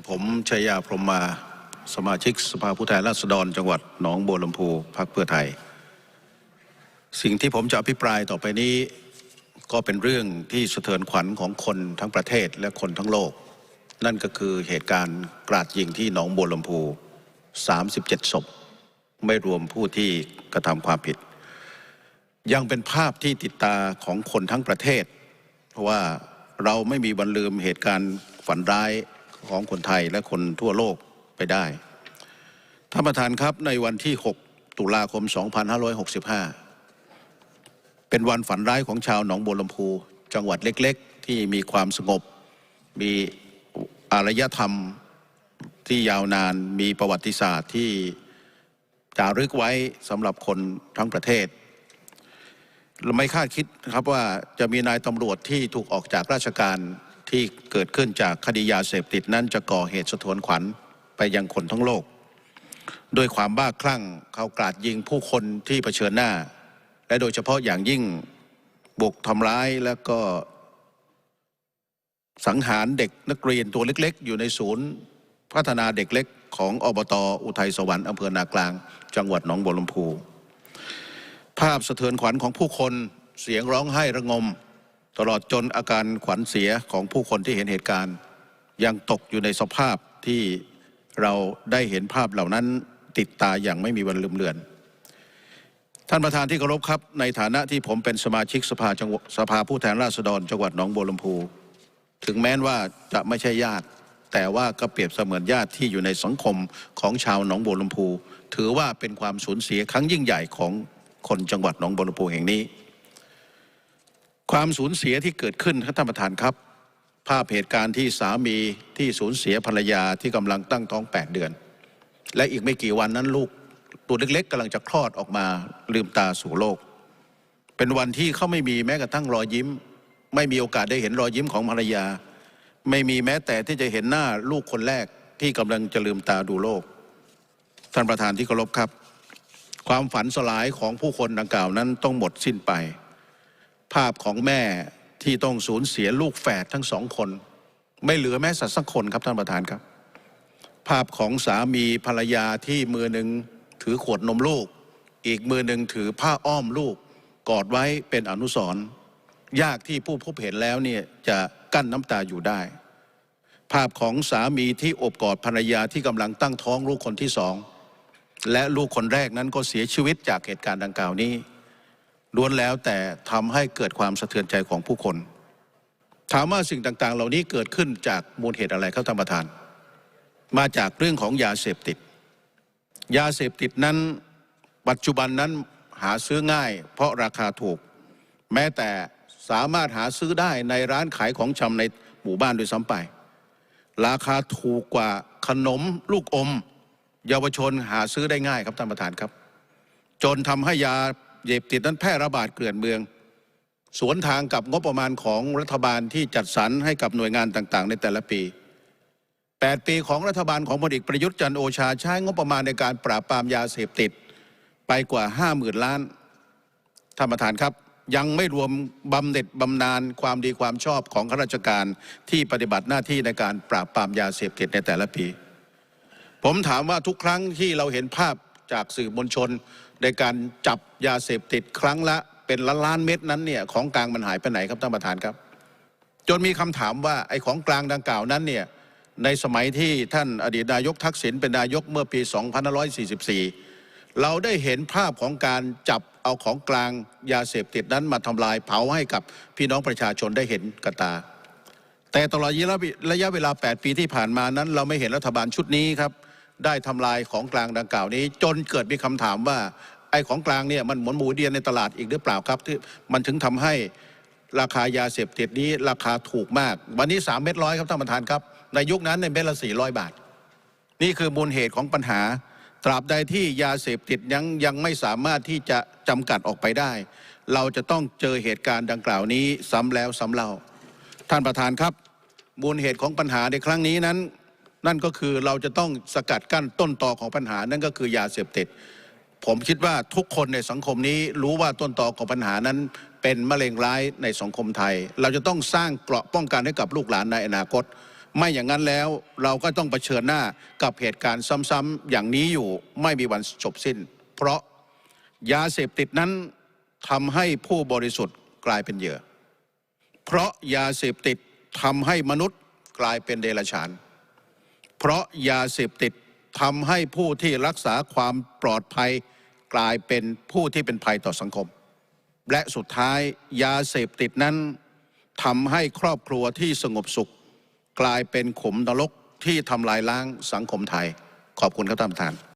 กับผมชัยยาพรมมาสมาชิกสภาผู้แทนราษฎรจังหวัดหนองบัวลำพูพรรคเพื่อไทย สิ่งที่ผมจะอภิปรายต่อไปนี้ ก็เป็นเรื่องที่สะเทือนขวัญของคนทั้งประเทศและคนทั้งโลก นั่นก็คือเหตุการณ์กราดยิงที่หนองบัวลำพู 37 ศพ ไม่รวมผู้ที่กระทำความผิด ยังเป็นภาพที่ติดตาของคนทั้งประเทศ เพราะว่าเราไม่มีวันลืมเหตุการณ์ฝันร้าย ของคนไทยและคนทั่วโลกไปได้ท่านประธานครับในวันที่ 6 ตุลาคม 2565 เป็นวันฝันร้ายของชาวหนองบัวลำพูจังหวัดเล็กๆ ที่มีความสงบ มีอารยธรรมที่ยาวนานมีประวัติศาสตร์ที่จารึกไว้สำหรับคนทั้งประเทศเราไม่คาดคิดครับว่าจะมีนายตำรวจที่ถูกออกจากราชการ ที่เกิดขึ้นจากคดียาเสพติดนั้นจะก่อเหตุสะเทือนขวัญไปยังคนทั้งโลก ด้วยความบ้าคลั่งเขากราดยิงผู้คนที่เผชิญหน้า และโดยเฉพาะอย่างยิ่งบุกทำร้ายแล้วก็สังหารเด็กนักเรียนตัวเล็กๆ อยู่ในศูนย์พัฒนาเด็กเล็กของอบตอุทัยสวรรค์อำเภอนากลาง จังหวัดหนองบัวลำพู ภาพสะเทือนขวัญของผู้คนเสียงร้องไห้ระงม ตลอดจนอาการขวัญเสียของผู้คนที่เห็นเหตุการณ์ ยังตกอยู่ในสภาพที่เราได้เห็นภาพเหล่านั้นติดตาอย่างไม่มีวันลืมเลือน ท่านประธานที่เคารพครับ ในฐานะที่ผมเป็นสมาชิกสภาจังหวัดสภาผู้แทนราษฎรจังหวัดหนองบัวลำพู ถึงแม้ว่าจะไม่ใช่ญาติ แต่ว่าก็เปรียบเสมือนญาติที่อยู่ในสังคมของชาวหนองบัวลำพู ถือว่าเป็นความสูญเสียครั้งยิ่งใหญ่ของคนจังหวัดหนองบัวลำพูแห่งนี้ ความสูญเสียที่เกิดขึ้นครับท่านประธานครับ ภาพเหตุการณ์ที่สามีที่สูญเสียภรรยาที่กำลังตั้งท้อง 8 เดือน และอีกไม่กี่วันนั้นลูกตัวเล็กๆกำลังจะคลอดออกมาลืมตาสู่โลก เป็นวันที่เขาไม่มีแม้กระทั่งรอยยิ้ม ไม่มีโอกาสได้เห็นรอยยิ้มของภรรยา ไม่มีแม้แต่ที่จะเห็นหน้าลูกคนแรกที่กำลังจะลืมตาดูโลก ท่านประธานที่เคารพครับ ความฝันสลายของผู้คนดังกล่าวนั้นต้องหมดสิ้นไป ภาพของแม่ที่ต้องสูญเสียลูกแฝดทั้งสองคน ไม่เหลือแม้สักสักคนครับท่านประธานครับ ภาพของสามีภรรยาที่มือหนึ่งถือขวดนมลูก อีกมือหนึ่งถือผ้าอ้อมลูก กอดไว้เป็นอนุสรณ์ยากที่ผู้พบเห็นแล้วเนี่ยจะกั้นน้ำตาอยู่ได้ ภาพของสามีที่อบกอดภรรยาที่กำลังตั้งท้องลูกคนที่สองและลูกคนแรกนั้นก็เสียชีวิตจากเหตุการณ์ดังกล่าวนี้ ล้วนแล้วแต่ทำให้เกิดความสะเทือนใจของผู้คน ถามว่าสิ่งต่างๆ เหล่านี้เกิดขึ้นจากมูลเหตุอะไรครับท่านประธาน มาจากเรื่องของยาเสพติด ยาเสพติดนั้น ปัจจุบันนั้นหาซื้อง่าย เพราะราคาถูก แม้แต่สามารถหาซื้อได้ในร้านขายของชำในหมู่บ้านด้วยซ้ำไป ราคาถูกกว่าขนมลูกอม เยาวชนหาซื้อได้ง่ายครับท่านประธานครับ จนทำให้ยา เสพติดนั้นแพร่ระบาดเกลื่อนเมือง สวนทางกับงบประมาณของรัฐบาลที่จัดสรรให้กับหน่วยงานต่างๆ ในแต่ละปี 8 ปีของรัฐบาลของพลเอกประยุทธ์จันโอชาใช้งบประมาณในการปราบปรามยาเสพติด ไปกว่า 50,000 ล้านท่านประธานครับยังไม่รวมบำเหน็จบำนาญความดีความชอบของข้าราชการที่ปฏิบัติหน้าที่ในการปราบปรามยาเสพติดในแต่ละปี ผมถามว่าทุกครั้งที่เราเห็นภาพจากสื่อมวลชน ในการจับยาเสพติดครั้งละเป็นล้านล้านเม็ดนั้นเนี่ยของกลางมันหายไปไหนครับท่านประธานครับ จนมีคำถามว่าไอ้ของกลางดังกล่าวนั้นเนี่ยในสมัยที่ท่านอดีตนายกทักษิณเป็นนายกเมื่อปี 2544 เราได้เห็นภาพของการจับเอาของกลางยาเสพติดนั้นมาทำลายเผาให้กับพี่น้องประชาชนได้เห็นกับตา แต่ตลอดระยะเวลา 8 ปีที่ผ่านมานั้น เราไม่เห็นรัฐบาลชุดนี้ครับ ได้ทำลายของกลางดังกล่าวนี้ จนเกิดมีคำถามว่าไอ้ของกลางเนี่ยมันหมือนหมูเดียนในตลาดอีกหรือเปล่าครับที่มันถึงทำให้ราคายาเสพติดนี้ราคาถูกมาก วันนี้3เม็ดร้อยครับท่านประธานครับ ในยุคนั้นในเม็ดละ400 บาท นี่คือมูลเหตุของปัญหา ตราบใดที่ยาเสพติดยังยังไม่สามารถที่จะจำกัดออกไปได้ เราจะต้องเจอเหตุการณ์ดังกล่าวนี้ซ้ำแล้วซ้ำเล่า ท่านประธานครับ มูลเหตุของปัญหาในครั้งนี้นั้น นั่นก็คือเราจะต้องสกัดกั้นต้นตอของปัญหานั่นก็คือยาเสพติด ผมคิดว่าทุกคนในสังคมนี้รู้ว่าต้นตอของปัญหานั้นเป็นมะเร็งร้ายในสังคมไทย เราจะต้องสร้างเกราะป้องกันให้กับลูกหลานในอนาคต ไม่อย่างนั้นแล้วเราก็ต้องเผชิญหน้ากับเหตุการณ์ซ้ำๆอย่างนี้อยู่ไม่มีวันจบสิ้น เพราะยาเสพติดนั้นทำให้ผู้บริสุทธิ์กลายเป็นเหยื่อ เพราะยาเสพติดทำให้มนุษย์กลายเป็นเดรัจฉาน เพราะยาเสพติดทำให้ผู้ที่รักษาความปลอดภัยกลายเป็นผู้ที่เป็นภัยต่อสังคม และสุดท้ายยาเสพติดนั้นทำให้ครอบครัวที่สงบสุข กลายเป็นขุมนรกที่ทำลายล้างสังคมไทย ขอบคุณครับท่านประธาน